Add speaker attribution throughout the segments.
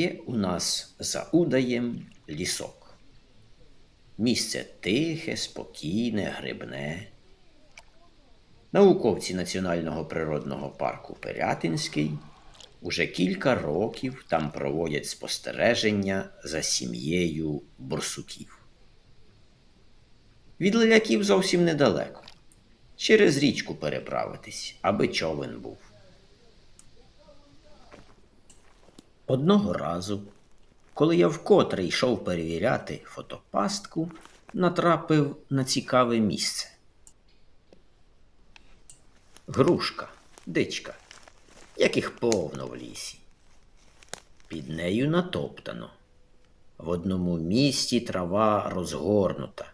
Speaker 1: Є у нас за Удаєм лісок. Місце тихе, спокійне, грибне. Науковці Національного природного парку Пирятинський уже кілька років там проводять спостереження за сім'єю борсуків. Від леляків зовсім недалеко. Через річку переправитись, аби човен був. Одного разу, коли я вкотре йшов перевіряти фотопастку, натрапив на цікаве місце. Грушка, дичка, яких повно в лісі. Під нею натоптано. В одному місці трава розгорнута,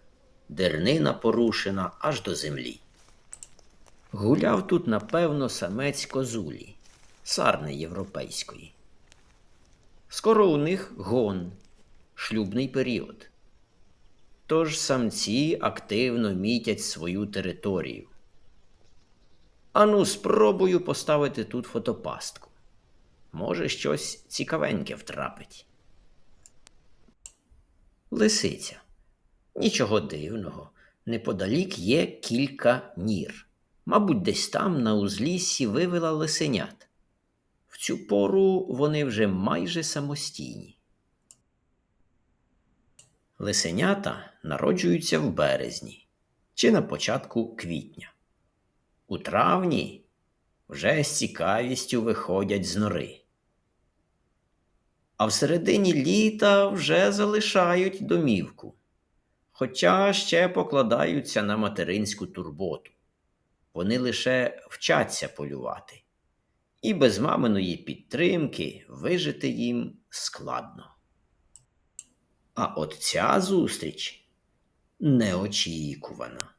Speaker 1: дернина порушена аж до землі. Гуляв тут, напевно, самець козулі, сарни європейської. Скоро у них гон, шлюбний період. Тож самці активно мітять свою територію. Ану, спробую поставити тут фотопастку. Може, щось цікавеньке втрапить. Лисиця. Нічого дивного. Неподалік є кілька нір. Мабуть, десь там на узліссі вивела лисенят. В цю пору вони вже майже самостійні. Лисенята народжуються в березні чи на початку квітня. У травні вже з цікавістю виходять з нори. А в середині літа вже залишають домівку, хоча ще покладаються на материнську турботу. Вони лише вчаться полювати, і без маминої підтримки вижити їм складно. А от ця зустріч неочікувана.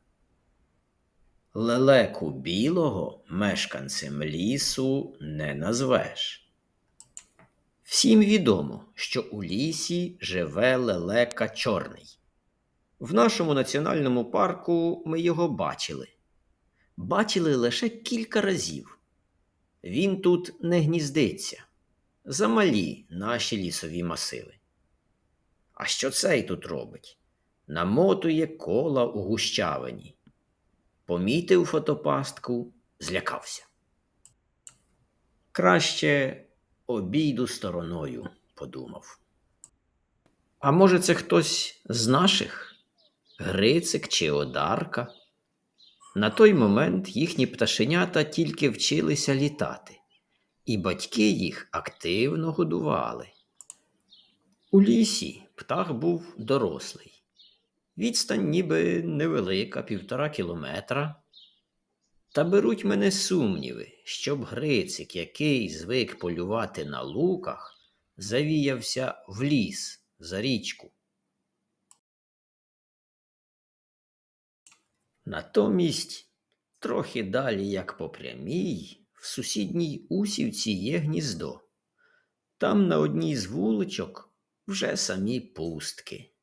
Speaker 1: Лелеку білого мешканцем лісу не назвеш. Всім відомо, що у лісі живе лелека чорний. В нашому національному парку ми його бачили. Бачили лише кілька разів. Він тут не гніздиться. Замалі наші лісові масиви. А що цей тут робить? Намотує кола у гущавині помітив фотопастку, злякався. Краще обійду стороною, подумав. А може, це хтось з наших? Грицик чи Одарка? На той момент їхні пташенята тільки вчилися літати, і батьки їх активно годували. У лісі птах був дорослий. Відстань ніби невелика, півтора кілометра. Та беруть мене сумніви, щоб Грицик, який звик полювати на луках, завіявся в ліс за річку. Натомість, трохи далі, як по прямій, в сусідній усівці є гніздо. Там на одній з вуличок вже самі пустки.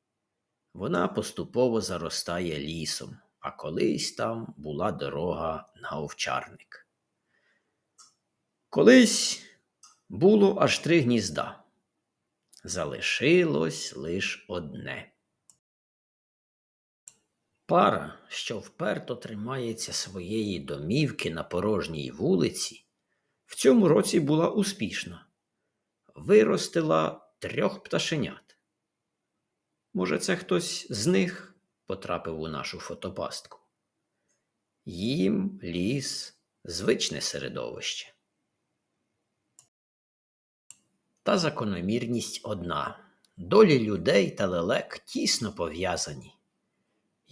Speaker 1: Вона поступово заростає лісом, а колись там була дорога на овчарник. Колись було аж три гнізда. Залишилось лиш одне. Пара, що вперто тримається своєї домівки на порожній вулиці, в цьому році була успішна, виростила трьох пташенят. Може, це хтось з них потрапив у нашу фотопастку. Їм ліс звичне середовище. Та закономірність одна долі людей та лелек тісно пов'язані.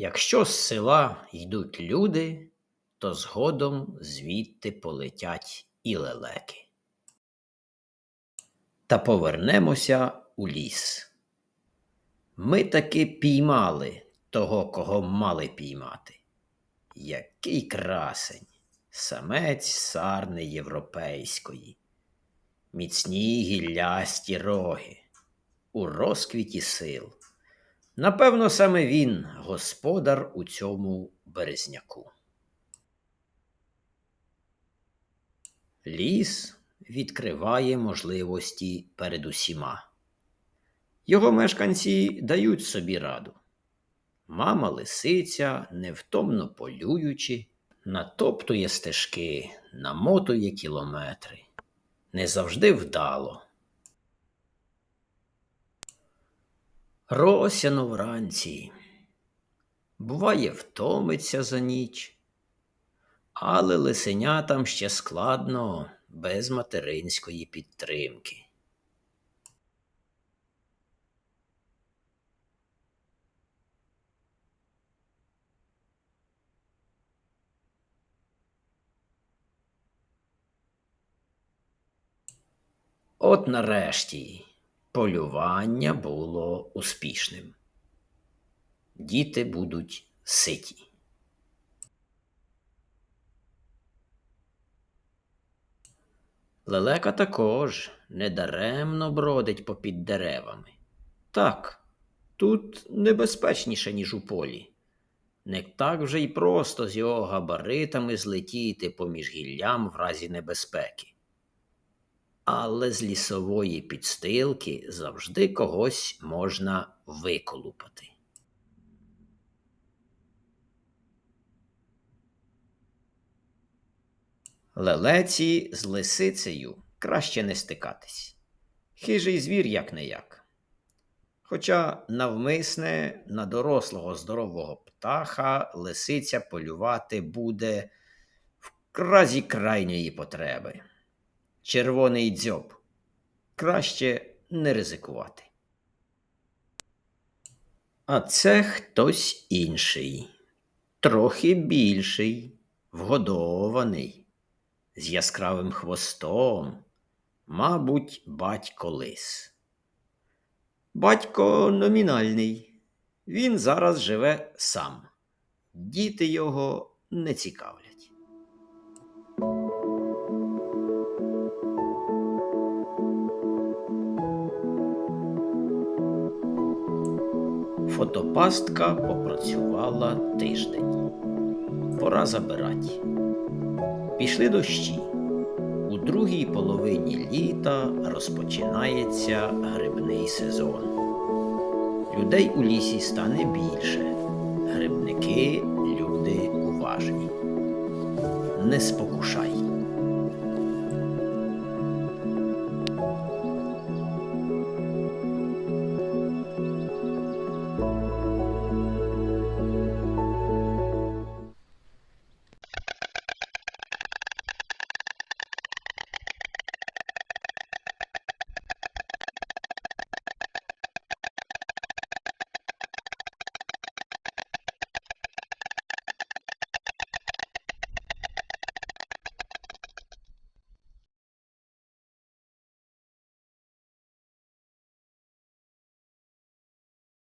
Speaker 1: Якщо з села йдуть люди, то згодом звідти полетять і лелеки. Та повернемося у ліс. Ми таки піймали того, кого мали піймати. Який красень, самець сарни європейської, міцні гіллясті роги, у розквіті сил. Напевно, саме він господар у цьому березняку. Ліс відкриває можливості перед усіма. Його мешканці дають собі раду. Мама лисиця, невтомно полюючи, натоптує стежки, намотує кілометри. Не завжди вдало. Росяно вранці. Буває, втомиться за ніч, але лисенятам ще складно без материнської підтримки. От нарешті полювання було успішним. Діти будуть ситі. Лелека також недаремно бродить попід деревами. Так, тут небезпечніше, ніж у полі. Не так вже й просто з його габаритами злетіти поміж гіллям в разі небезпеки. Але з лісової підстилки завжди когось можна виколупати. Лелеці з лисицею краще не стикатись. Хижий звір як не як. Хоча навмисне на дорослого здорового птаха лисиця полювати буде в разі крайньої потреби. Червоний дзьоб. Краще не ризикувати. А це хтось інший, трохи більший, вгодований, з яскравим хвостом, мабуть, батько лис. Батько номінальний. Він зараз живе сам. Діти його не цікавлять. Фотопастка попрацювала тиждень. Пора забирати. Пішли дощі. У другій половині літа розпочинається грибний сезон. Людей у лісі стане більше. Грибники люди уважні. Не спокушай.